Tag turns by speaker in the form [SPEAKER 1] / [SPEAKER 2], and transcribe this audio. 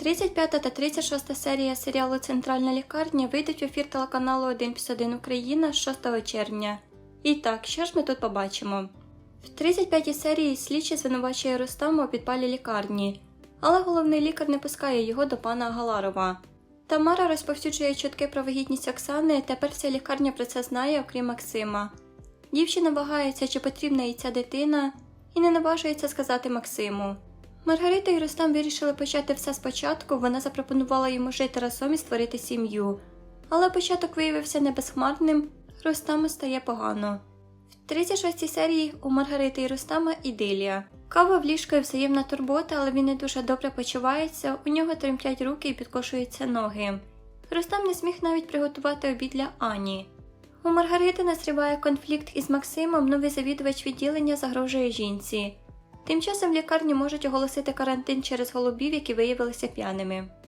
[SPEAKER 1] 35 та 36 серія серіалу Центральна лікарня вийдуть в ефір телеканалу 1 Україна з 6 червня. І так, що ж ми тут побачимо? В 35 серії слідчий звинувачує Рустама у підпалі лікарні, але головний лікар не пускає його до пана Галарова. Тамара розповсюджує чутки про вагітність Оксани, тепер вся лікарня про це знає, окрім Максима. Дівчина вагається, чи потрібна їй ця дитина, і не наважується сказати Максиму. Маргарита і Рустам вирішили почати все спочатку, вона запропонувала йому жити разом і створити сім'ю. Але початок виявився небезхмарним, Рустаму стає погано. В 36-й серії у Маргарити і Рустама ідилія. Кава в ліжку і взаємна турбота, але він не дуже добре почувається, у нього тремтять руки і підкошуються ноги. Рустам не зміг навіть приготувати обід для Ані. У Маргарити назріває конфлікт із Максимом, новий завідувач відділення загрожує жінці. Тим часом лікарні можуть оголосити карантин через голубів, які виявилися п'яними.